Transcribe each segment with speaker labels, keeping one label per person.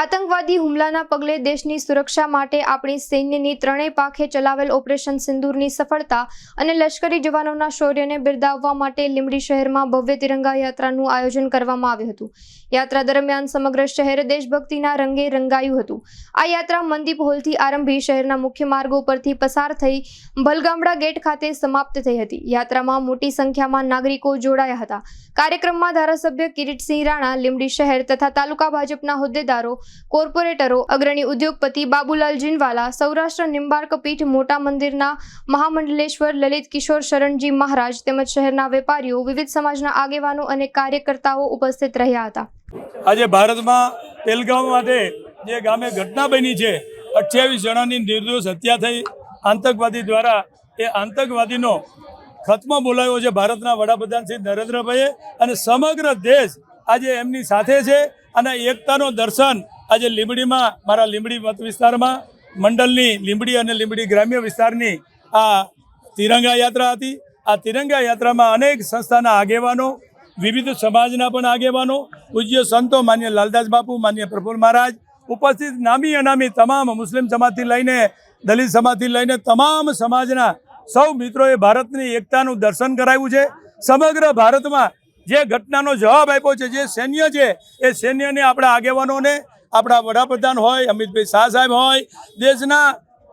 Speaker 1: આતંકવાદી હુમલાના પગલે દેશની સુરક્ષા માટે આપણી સૈન્યની ત્રણેય પાંખે ચલાવેલ ઓપરેશન સિંદૂરની સફળતા અને લશ્કરી જવાનોના શૌર્યને બિરદાવવા માટે લીંબડી શહેરમાં ભવ્ય તિરંગા યાત્રાનું આયોજન કરવામાં આવ્યું હતું. યાત્રા દરમિયાન સમગ્ર શહેર દેશભક્તિના રંગે રંગાયું હતું. આ યાત્રા મંદીપ હોલથી આરંભી શહેરના મુખ્ય માર્ગો પરથી પસાર થઈ ભલગામડા ગેટ ખાતે સમાપ્ત થઈ હતી. યાત્રામાં મોટી સંખ્યામાં નાગરિકો જોડાયા હતા. કાર્યક્રમમાં ધારાસભ્ય કિરીટસિંહ રાણા, લીંબડી શહેર તથા તાલુકા ભાજપના હોદ્દેદારો કોર્પોરેટરો, અગ્રણી ઉદ્યોગપતિ બાબુલાલ જીનવાલા, સૌરાષ્ટ્ર નિંબાર્ક પીઠ મોટા મંદિરના મહામંડલેશ્વર લલિત કિશોર શરણજી મહારાજ તેમજ શહેરના વેપારીઓ, વિવિધ સમાજના આગેવાનો અને કાર્યકર્તાઓ ઉપસ્થિત રહ્યા હતા.
Speaker 2: આજે ભારતમાં પેલગામ માટે જે ગામે ઘટના બની છે, અઠ્યાવીસ જણાની નિર્દોષ હત્યા થઈ. આતંકવાદી દ્વારા એ આતંકવાદીનો ખતમો બોલાવ્યો છે ભારતના વડાપ્રધાન શ્રી નરેન્દ્રભાઈએ. અને સમગ્ર દેશ આજે એમની સાથે છે અને એકતાનો દર્શન આજે લીંબડીમાં, મારા લીંબડી મત વિસ્તારમાં, મંડળની લીંબડી અને લીંબડી ગ્રામ્ય વિસ્તારની આ તિરંગા યાત્રા હતી. આ તિરંગા યાત્રામાં અનેક સંસ્થાના આગેવાનો, વિવિધ સમાજના પણ આગેવાનો, પૂજ્ય સંતો માન્ય લાલદાસ બાપુ, માન્ય પ્રફુલ મહારાજ, ઉપસ્થિત નામી અનામી તમામ મુસ્લિમ સમાજથી લઈને, દલિત સમાજથી લઈને તમામ સમાજના સૌ મિત્રોએ ભારતની એકતાનું દર્શન કરાવ્યું છે. સમગ્ર ભારતમાં જે ઘટનાનો જવાબ આપ્યો છે, જે સૈન્ય છે, એ સૈન્યને આપણા આગેવાનોને આપણા વડાપ્રધાન હોય, અમિતભાઈ શાહ સાહેબ હોય, દેશના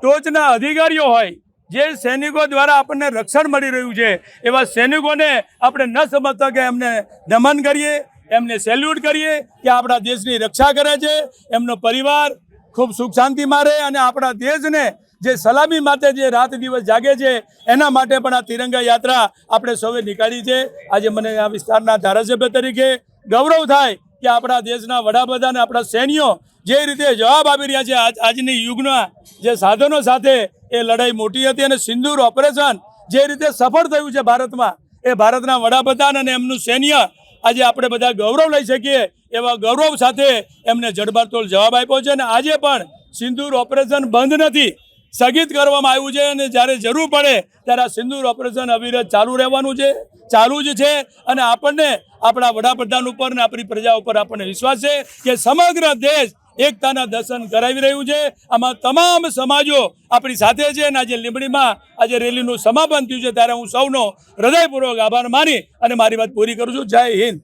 Speaker 2: ટોચના અધિકારીઓ હોય, જે સૈનિકો દ્વારા આપણને રક્ષણ મળી રહ્યું છે, એવા સૈનિકોને આપણે ન સમજતા કે એમને નમન કરીએ, એમને સેલ્યુટ કરીએ કે આપણા દેશની રક્ષા કરે છે, એમનો પરિવાર ખૂબ સુખ શાંતિમાં રહે અને આપણા દેશને જે સલામી માટે જે રાત દિવસ જાગે છે, એના માટે પણ આ તિરંગા યાત્રા આપણે સૌએ નીકાળી છે. આજે મને આ વિસ્તારના ધારાસભ્ય તરીકે ગૌરવ થાય કે આપણા દેશના વડાપ્રધાન, આપણા સૈન્યો જે રીતે જવાબ આપી રહ્યા છે આજ, આજની યુગના જે સાધનો સાથે એ લડાઈ મોટી હતી અને સિંદૂર ઓપરેશન જે રીતે સફળ થયું છે ભારતમાં, એ ભારતના વડાપ્રધાન અને એમનું સૈન્ય આજે આપણે બધા ગૌરવ લઈ શકીએ એવા ગૌરવ સાથે એમને જડબાતોડ જવાબ આપ્યો છે અને આજે પણ સિંદૂર ઓપરેશન બંધ નથી. સ્થગિત કરવામાં આવ્યું છે અને જ્યારે જરૂર પડે ત્યારે આ સિંદૂર ઓપરેશન અવિરત ચાલુ રહેવાનું છે, ચાલુ જ છે અને આપણને આપણા વડાપ્રધાન ઉપર અને આપણી પ્રજા ઉપર આપણને વિશ્વાસ છે કે સમગ્ર દેશ એકતાના દર્શન કરાવી રહ્યું છે. આમાં તમામ સમાજો આપણી સાથે છે અને આજે લીંબડીમાં આજે રેલીનું સમાપન થયું છે. ત્યારે હું સૌનો હૃદયપૂર્વક આભાર માની અને મારી વાત પૂરી કરું છું. જય હિન્દ.